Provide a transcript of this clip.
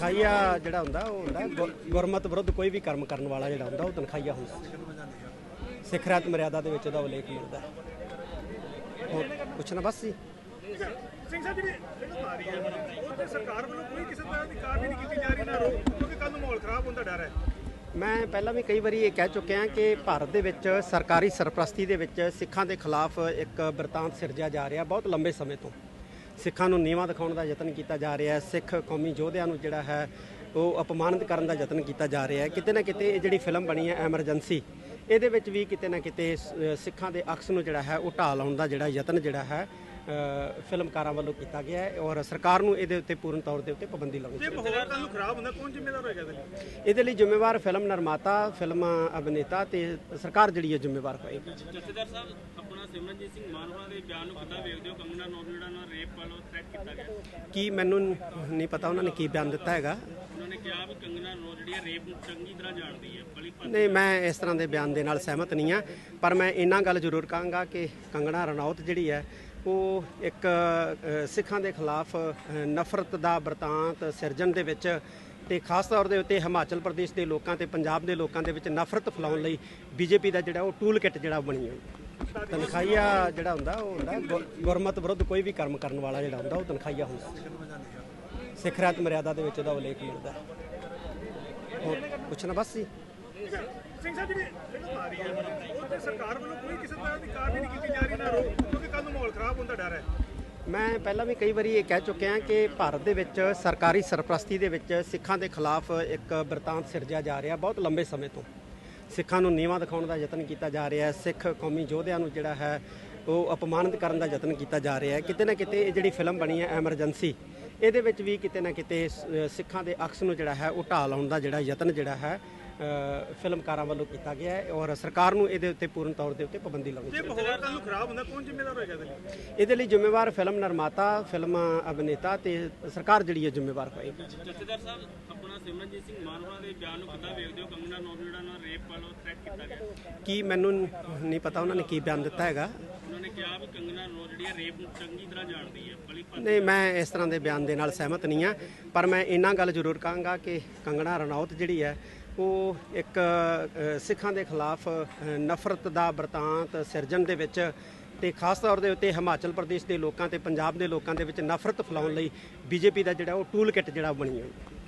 ਤਨਖਾਹੀਆ ਜਿਹੜਾ ਹੁੰਦਾ ਉਹ ਹੁੰਦਾ ਗੁਰ- ਗੁਰਮਤ ਵਿਰੁੱਧ ਕੋਈ ਵੀ ਕਰਮ ਕਰਨ ਵਾਲਾ ਜਿਹੜਾ ਹੁੰਦਾ ਉਹ ਤਨਖਾਹੀਆ ਹੁੰਦਾ। ਸਿੱਖ ਰਾਤ ਮਰਿਆਦਾ ਦੇ ਵਿੱਚ ਉਹਦਾ ਉਲੇਖ ਮਿਲਦਾ। ਹੋਰ ਪੁੱਛਣਾ ਬਸ ਜੀ। ਸਿੰਘ ਸਾਹਿਬ ਜਿਹੜੀ ਆ ਰਹੀ ਹੈ ਸਰਕਾਰ ਵੱਲੋਂ ਕੋਈ ਕਿਸੇ ਤਰ੍ਹਾਂ ਦੀ ਕਾਰਵਾਈ ਨਹੀਂ ਕੀਤੀ ਜਾ ਰਹੀ ਨਾ ਰੋਕ ਕਿਉਂਕਿ ਕੱਲ ਨੂੰ ਮਾਹੌਲ ਖਰਾਬ ਹੋਣ ਦਾ ਡਰ ਹੈ। ਮੈਂ ਪਹਿਲਾਂ ਵੀ ਕਈ ਵਾਰੀ ਇਹ ਕਹਿ ਚੁੱਕਿਆ ਕਿ ਭਾਰਤ ਦੇ ਵਿੱਚ ਸਰਕਾਰੀ ਸਰਪ੍ਰਸਤੀ ਦੇ ਵਿੱਚ ਸਿੱਖਾਂ ਦੇ ਖਿਲਾਫ ਇੱਕ ਬਰਤਾਂਤ ਸਿਰਜਿਆ ਜਾ ਰਿਹਾ ਬਹੁਤ ਲੰਬੇ ਸਮੇਂ ਤੋਂ। ਸਿੱਖਾਂ ਨੂੰ ਨੀਵਾਂ ਦਿਖਾਉਣ ਦਾ ਯਤਨ ਕੀਤਾ ਜਾ ਰਿਹਾ ਹੈ। ਸਿੱਖ ਕੌਮੀ ਯੋਧਿਆਂ ਨੂੰ ਜਿਹੜਾ ਹੈ, ਉਹ ਅਪਮਾਨਿਤ ਕਰਨ ਦਾ ਯਤਨ ਕੀਤਾ ਜਾ ਰਿਹਾ ਹੈ। ਕਿਤੇ ਨਾ ਕਿਤੇ ਇਹ ਜਿਹੜੀ ਫਿਲਮ ਬਣੀ ਹੈ, ਐਮਰਜੈਂਸੀ, ਇਹਦੇ ਵਿੱਚ ਵੀ ਕਿਤੇ ਨਾ ਕਿਤੇ ਸਿੱਖਾਂ ਦੇ ਅਕਸ ਨੂੰ ਜਿਹੜਾ ਹੈ, ਉਹ ਢਾਹ ਲਾਉਣ ਦਾ ਜਿਹੜਾ ਯਤਨ ਜਿਹੜਾ ਹੈ ਫਿਲਮਕਾਰਾਂ ਵੱਲੋਂ ਕੀਤਾ ਗਿਆ ਹੈ ਔਰ ਸਰਕਾਰ ਨੂੰ ਇਹਦੇ ਉੱਤੇ ਪੂਰਨ ਤੌਰ ਦੇ ਉੱਤੇ ਪਾਬੰਦੀ ਲਾਉਣੀ ਜੇ ਮਾਹੌਲ ਕੱਲ ਨੂੰ ਖਰਾਬ ਹੁੰਦਾ ਕੌਣ ਜ਼ਿੰਮੇਵਾਰ ਹੋਏਗਾ ਇਹਦੇ ਲਈ? ਇਹਦੇ ਲਈ ਜ਼ਿੰਮੇਵਾਰ ਫਿਲਮ ਨਿਰਮਾਤਾ ਫਿਲਮ ਅਭਿਨੇਤਾ ਤੇ ਸਰਕਾਰ ਜਿਹੜੀ ਹੈ ਜ਼ਿੰਮੇਵਾਰ ਹੋਏਗੀ। ਜਥੇਦਾਰ ਸਾਹਿਬ ਆਪਣਾ ਸਿਮਰਨਜੀਤ ਸਿੰਘ ਮਾਨ ਹੋਣਾ ਦੇ ਬਿਆਨ ਨੂੰ ਕਿੱਦਾਂ ਵੇਖਦੇ ਹੋ? ਕੰਗਨਾ ਨੌਜਵਾਨਾਂ ਨਾਲ ਰੇਪ ਵਾਲੋ ਥ੍ਰੈਟ ਕੀਤਾ ਗਿਆ। ਕੀ ਮੈਨੂੰ ਨਹੀਂ ਪਤਾ ਉਹਨਾਂ ਨੇ ਕੀ ਬਿਆਨ ਦਿੱਤਾ ਹੈਗਾ। ਉਹਨਾਂ ਨੇ ਕਿਹਾ ਵੀ ਕੰਗਨਾ ਨੌ ਜਿਹੜੀ ਹੈ ਰੇਪ ਨੂੰ ਚੰਗੀ ਤਰ੍ਹਾਂ ਜਾਣਦੀ ਹੈ ਨਹੀਂ ਮੈਂ ਇਸ ਤਰ੍ਹਾਂ ਦੇ ਬਿਆਨ ਦੇ ਨਾਲ ਸਹਿਮਤ ਨਹੀਂ ਆ ਪਰ ਮੈਂ ਇਹਨਾਂ ਗੱਲ ਜ਼ਰੂਰ ਕਹਾਂਗਾ ਕਿ ਕੰਗਣਾ ਰਣੌਤ ਜਿਹੜੀ ਹੈ ਉਹ ਇੱਕ ਸਿੱਖਾਂ ਦੇ ਖਿਲਾਫ ਨਫ਼ਰਤ ਦਾ ਬਰਤਾਂਤ ਸਿਰਜਣ ਦੇ ਵਿੱਚ ਤੇ ਖਾਸ ਤੌਰ ਦੇ ਉੱਤੇ ਹਿਮਾਚਲ ਪ੍ਰਦੇਸ਼ ਦੇ ਲੋਕਾਂ ਤੇ ਪੰਜਾਬ ਦੇ ਲੋਕਾਂ ਦੇ ਵਿੱਚ ਨਫ਼ਰਤ ਫੈਲਾਉਣ ਲਈ ਬੀਜੇਪੀ ਦਾ ਜਿਹੜਾ ਉਹ ਟੂਲ ਕਿਟ ਜਿਹੜਾ ਬਣੀ ਹੋਈ। ਤਨਖਾਈਆ ਜਿਹੜਾ ਹੁੰਦਾ, ਉਹ ਹੁੰਦਾ ਗੁਰ- ਗੁਰਮਤ ਵਿਰੁੱਧ ਕੋਈ ਵੀ ਕਰਮ ਕਰਨ ਵਾਲਾ ਜਿਹੜਾ ਹੁੰਦਾ, ਉਹ ਤਨਖਾਹੀਆ ਹੁੰਦਾ। ਸਿੱਖ ਰਾਤ ਮਰਿਆਦਾ ਦੇ ਵਿੱਚ ਉਹਦਾ ਉਲੇਖ ਮਿਲਦਾ। ਹੋਰ ਪੁੱਛਣਾ ਬਸ ਜੀ। ਸਿੰਘ ਸਾਹਿਬ, ਜਿਹੜੀ ਫਿਲਮ ਆ ਰਹੀ ਹੈ ਉਹ ਤੇ ਸਰਕਾਰ ਵੱਲੋਂ ਕੋਈ ਕਿਸੇ ਤਰ੍ਹਾਂ ਦੀ ਕਾਰਵਾਈ ਨਹੀਂ ਕੀਤੀ ਜਾ ਰਹੀ ਨਾ ਰੋਕ ਕਿਉਂਕਿ ਕੱਲ ਨੂੰ ਮਾਹੌਲ ਹੈ। ਮੈਂ ਪਹਿਲਾਂ ਵੀ ਕਈ ਵਾਰੀ ਇਹ ਕਹਿ ਚੁੱਕਿਆ ਕਿ ਭਾਰਤ ਦੇ ਵਿੱਚ ਸਰਕਾਰੀ ਸਰਪ੍ਰਸਤੀ ਦੇ ਵਿੱਚ ਸਿੱਖਾਂ ਦੇ ਖਿਲਾਫ ਇੱਕ ਬਰਤਾਂਤ ਸਿਰਜਿਆ ਜਾ ਰਿਹਾ ਬਹੁਤ ਲੰਬੇ ਸਮੇਂ ਤੋਂ। ਸਿੱਖਾਂ ਨੂੰ ਨੀਵਾਂ ਦਿਖਾਉਣ ਦਾ ਯਤਨ ਕੀਤਾ ਜਾ ਰਿਹਾ ਹੈ। ਸਿੱਖ ਕੌਮੀ ਯੋਧਿਆਂ ਨੂੰ ਜਿਹੜਾ ਹੈ ਉਹ ਅਪਮਾਨਿਤ ਕਰਨ ਦਾ ਯਤਨ ਕੀਤਾ ਜਾ ਰਿਹਾ ਹੈ। ਕਿਤੇ ਨਾ ਕਿਤੇ ਇਹ ਜਿਹੜੀ ਫਿਲਮ ਬਣੀ ਹੈ ਐਮਰਜੈਂਸੀ, ਇਹਦੇ ਵਿੱਚ ਵੀ ਕਿਤੇ ਨਾ ਕਿਤੇ ਸਿੱਖਾਂ ਦੇ ਅਕਸ ਨੂੰ ਜਿਹੜਾ ਹੈ ਉਹ ਢਾਹ ਲਾਉਣ ਦਾ ਜਿਹੜਾ ਯਤਨ ਜਿਹੜਾ ਹੈ ਫਿਲਮਕਾਰਾਂ ਵੱਲੋਂ ਕੀਤਾ ਗਿਆ ਹੈ ਔਰ ਸਰਕਾਰ ਨੂੰ ਇਹਦੇ ਉੱਤੇ ਪੂਰਨ ਤੌਰ ਦੇ ਉੱਤੇ ਪਾਬੰਦੀ ਲਾਉਣੀ ਜੇ ਮਾਹੌਲ ਨੂੰ ਖਰਾਬ ਹੁੰਦਾ ਕੌਣ ਜ਼ਿੰਮੇਵਾਰ ਹੋਏਗਾ ਇਹਦੇ ਲਈ? ਇਹਦੇ ਲਈ ਜ਼ਿੰਮੇਵਾਰ ਫਿਲਮ ਨਿਰਮਾਤਾ ਫਿਲਮ ਅਭਿਨੇਤਾ ਤੇ ਸਰਕਾਰ ਜਿਹੜੀ ਹੈ ਜ਼ਿੰਮੇਵਾਰ ਹੋਏਗੀ। ਜਥੇਦਾਰ ਸਾਹਿਬ ਆਪਣਾ ਸਿਮਰਨਜੀਤ ਸਿੰਘ ਮਾਨ ਹੋਣਾ ਦੇ ਬਿਆਨ ਨੂੰ ਕਿੱਦਾਂ ਵੇਖਦੇ ਹੋ? ਕੰਗਨਾ ਨੌਜਵਾਨਾਂ ਨਾਲ ਰੇਪ ਵਾਲੋ ਥ੍ਰੈਟ ਕੀਤਾ ਗਿਆ। ਕੀ ਮੈਨੂੰ ਨਹੀਂ ਪਤਾ ਉਹਨਾਂ ਨੇ ਕੀ ਬਿਆਨ ਦਿੱਤਾ ਹੈਗਾ? ਉਹਨਾਂ ਨੇ ਕਿਹਾ ਵੀ ਕੰਗਨਾ ਨੌ ਜਿਹੜੀ ਹੈ ਰੇਪ ਨੂੰ ਚੰਗੀ ਤਰ੍ਹਾਂ ਜਾਣਦੀ ਹੈ ਨਹੀਂ ਮੈਂ ਇਸ ਤਰ੍ਹਾਂ ਦੇ ਬਿਆਨ ਦੇ ਨਾਲ ਸਹਿਮਤ ਨਹੀਂ ਆ ਪਰ ਮੈਂ ਇਹਨਾਂ ਗੱਲ ਜ਼ਰੂਰ ਕਹਾਂਗਾ ਕਿ ਕੰਗਣਾ ਰਣੌਤ ਜਿਹੜੀ ਹੈ ਉਹ ਇੱਕ ਸਿੱਖਾਂ ਦੇ ਖਿਲਾਫ ਨਫ਼ਰਤ ਦਾ ਬਰਤਾਂਤ ਸਿਰਜਣ ਦੇ ਵਿੱਚ ਤੇ ਖਾਸ ਤੌਰ ਦੇ ਉੱਤੇ ਹਿਮਾਚਲ ਪ੍ਰਦੇਸ਼ ਦੇ ਲੋਕਾਂ ਤੇ ਪੰਜਾਬ ਦੇ ਲੋਕਾਂ ਦੇ ਵਿੱਚ ਨਫ਼ਰਤ ਫੈਲਾਉਣ ਲਈ ਬੀਜੇਪੀ ਦਾ ਜਿਹੜਾ ਉਹ ਟੂਲ ਕਿੱਟ ਜਿਹੜਾ ਬਣੀ ਹੋਈ